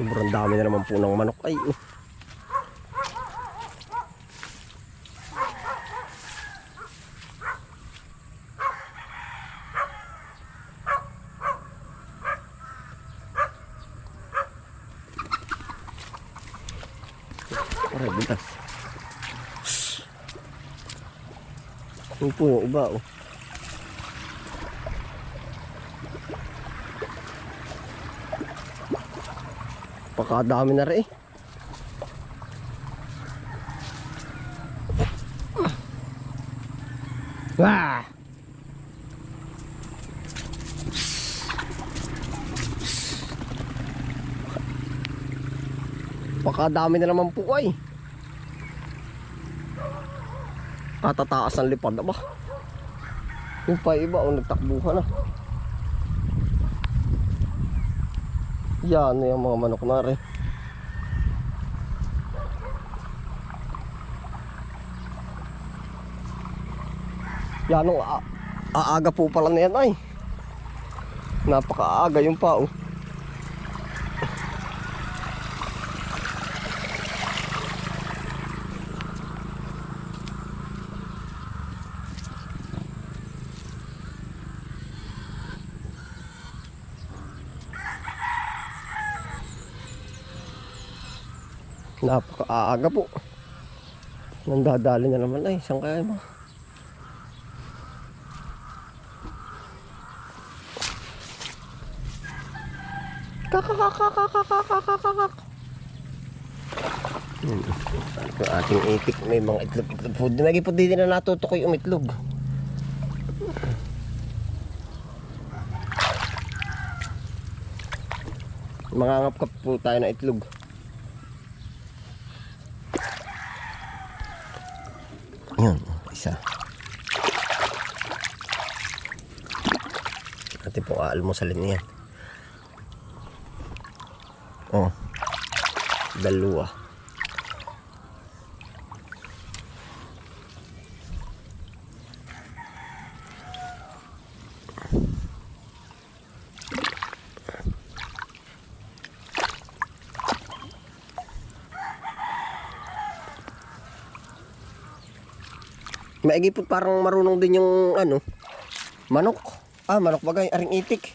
Sobrang dami na naman po ng manok. Ay, oh. Aray, bigas. Yun po yung iba, oh. Pakadami na rin eh. Wah! Pakadami na naman po ay. Katataas ang lipad na ba? Yung pa iba o nagtakbuhan na. Yan yung mga manok na rin. Yan ang a- aaga po pala na yan ay. Napakaaga yung pa oh. Napakaaga po. Nandadali na naman ay. Saan kaya mo? Kakakakakakakakakakak. Hmm. Ito ating itik. May mga itlog-itlog po. Dinagi po din na natutukoy yung itlog. Mangangap-kap po tayo ng itlog. Yun, isa. Ate po aalmosalin niyan. Oh. Dalawa. Maigi po parang marunong din yung ano, manok. Ah, manok bagay, aring itik.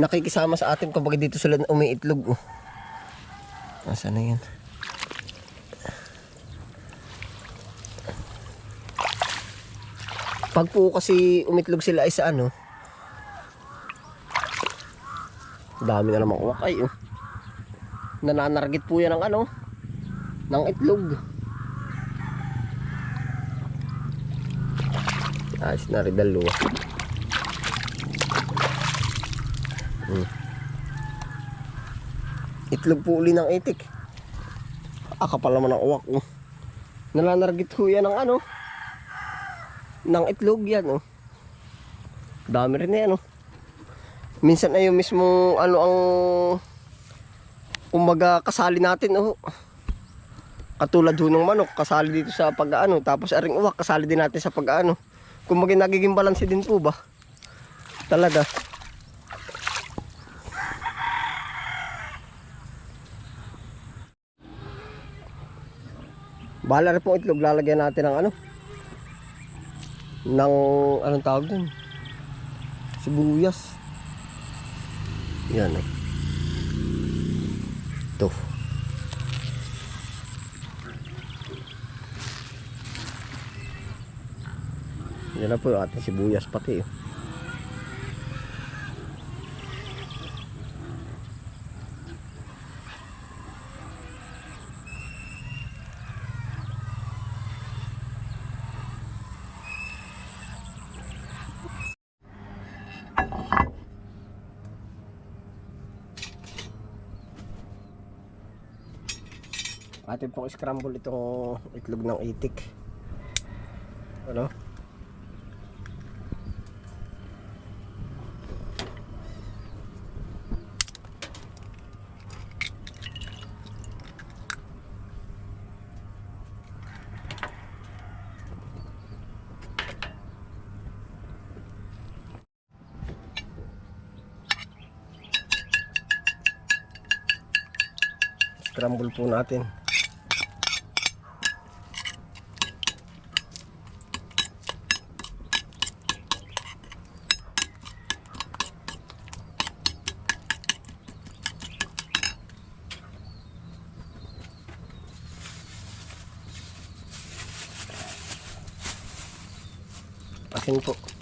Nakikisama sa atin kapag dito sila umiitlog. Oh. Nasaan na yan? Pag po kasi umitlog sila ay sa ano, dami na namang wakay oh. Nananargit po yan ng ano, ng itlog. Ayos na rin dalawa. Hmm. Itlog po uli ng itik. Aka pala man ang uwak. Oh. Nalanargit ho yan ng ano. Ng itlog yan. Oh. Dami rin yan. Oh. Minsan ay yung mismo ano ang kumbaga kasali natin. Oh. Katulad ho ng manok, kasali dito sa pag-ano. Tapos aring uwak, kasali din natin sa pag-ano. Kumbaga nagiging balanse din po ba? Talaga. Bahala rin pong itlog, lalagyan natin ng ano? Ng, anong tawag dun? Sibuyas. Yan eh. Ito. Yan na po yung ating sibuyas pati. oh. Atin pong scramble itong itlog ng itik. Ano? Scramble po natin. Asin po.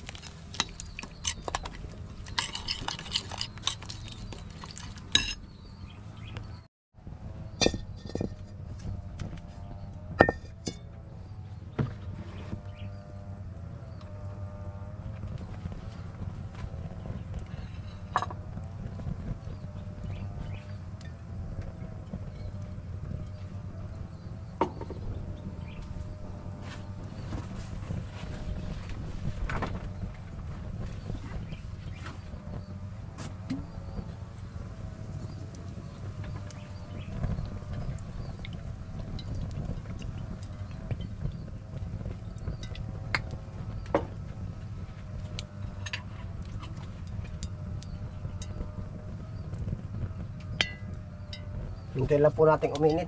Hintay lang po natin uminit.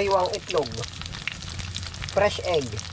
Sariwang itlog. Fresh egg.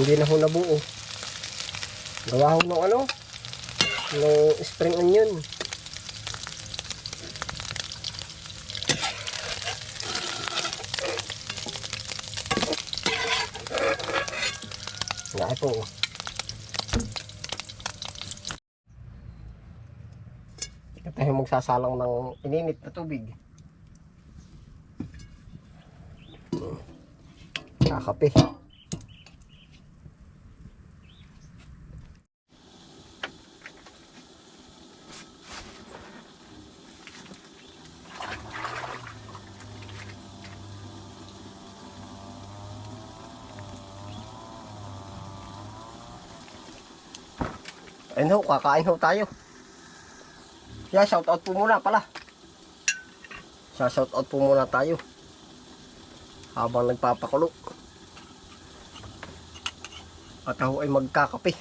Hindi na ho nabuo. Gawa ho ng ano? Ng spring onion. Nga po. Ito tayo magsasalang ng ininit na tubig. Kakape. Ayun ho, kakain ho tayo. Yeah, shout out po muna pala. Sa shout out po muna tayo. Habang nagpapakulo. At ako ay magkakape.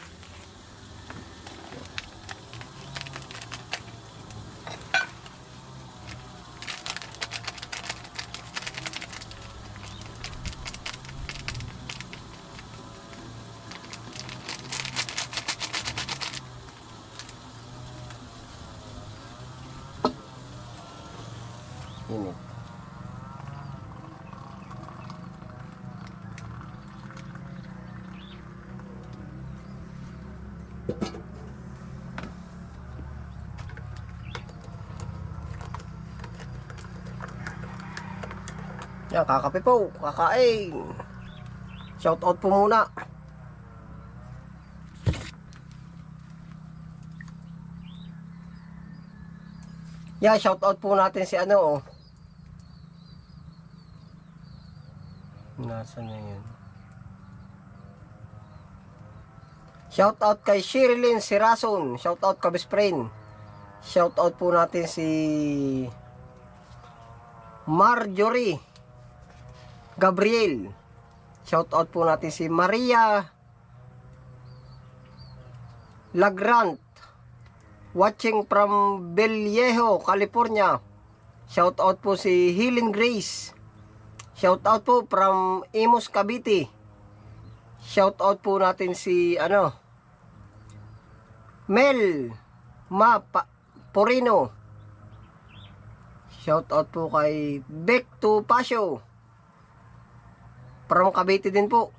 init. Yan, kakape po, kakain. Shout out po muna. Yan, shout out po natin si ano oh. Nasaan na yun? Shout out kay Sherilyn Sirason. Shout out ka best. Shout out po natin si Marjorie Gabriel. Shout out po natin si Maria Lagrant. Watching from Vallejo, California. Shout out po si Helen Grace. Shout out po from Imus Cavite. Shout out po natin si ano Mel Ma Pa- Porino. Shout out po kay Beck to Pasio. From Cavite din po.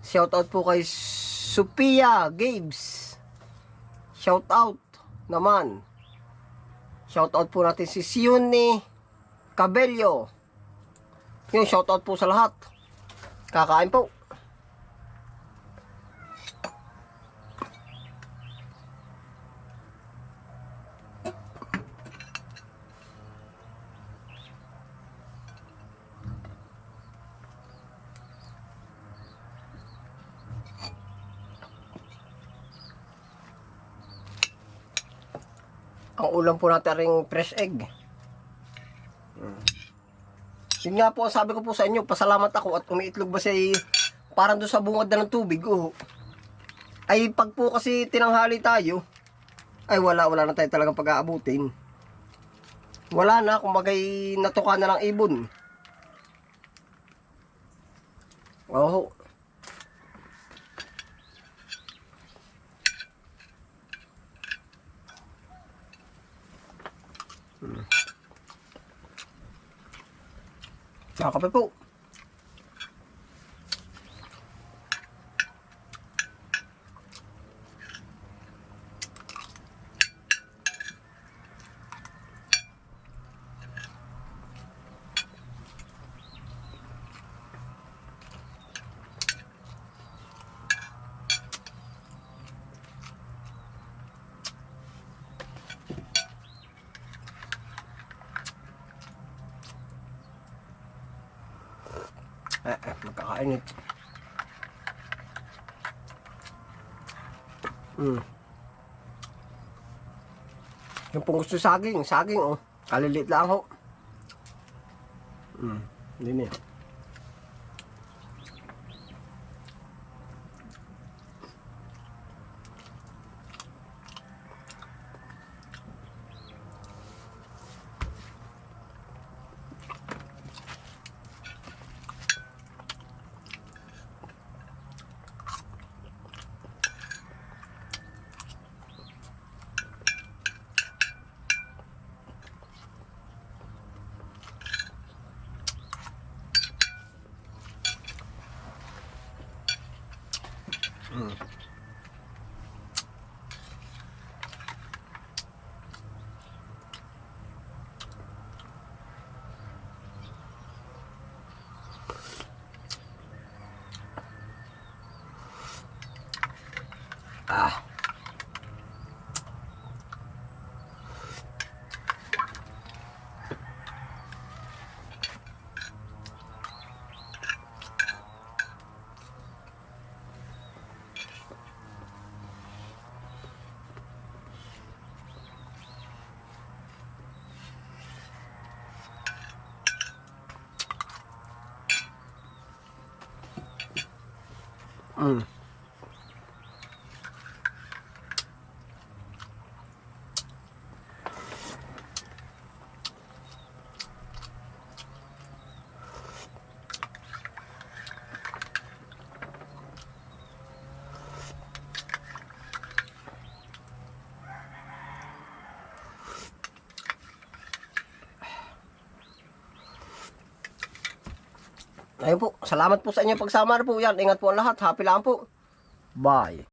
Shout out po kay Sophia Gabes. Shout out naman. Shout out po natin si Sione Cabello. Yung shout out po sa lahat. Kakain po. Ang ulam po natin ring fresh egg. Hmm. Yun nga po, sabi ko po sa inyo, pasalamat ako at umiitlog ba siya parang doon sa bungad na ng tubig. Oh. Ay pag po kasi tinanghali tayo, ay wala, wala na tayo talagang pag-aabutin. Wala na, kumagay natuka na ng ibon. Oo. Nakakape po. Eh, eh, magkakainit. Hmm. Yung pong gusto saging, saging oh. Kalilit lang ho. Hmm, hindi na. Ah. Mm. Ayun po, salamat po sa inyo pagsama po yan. Ingat po ang lahat. Happy lang po. Bye.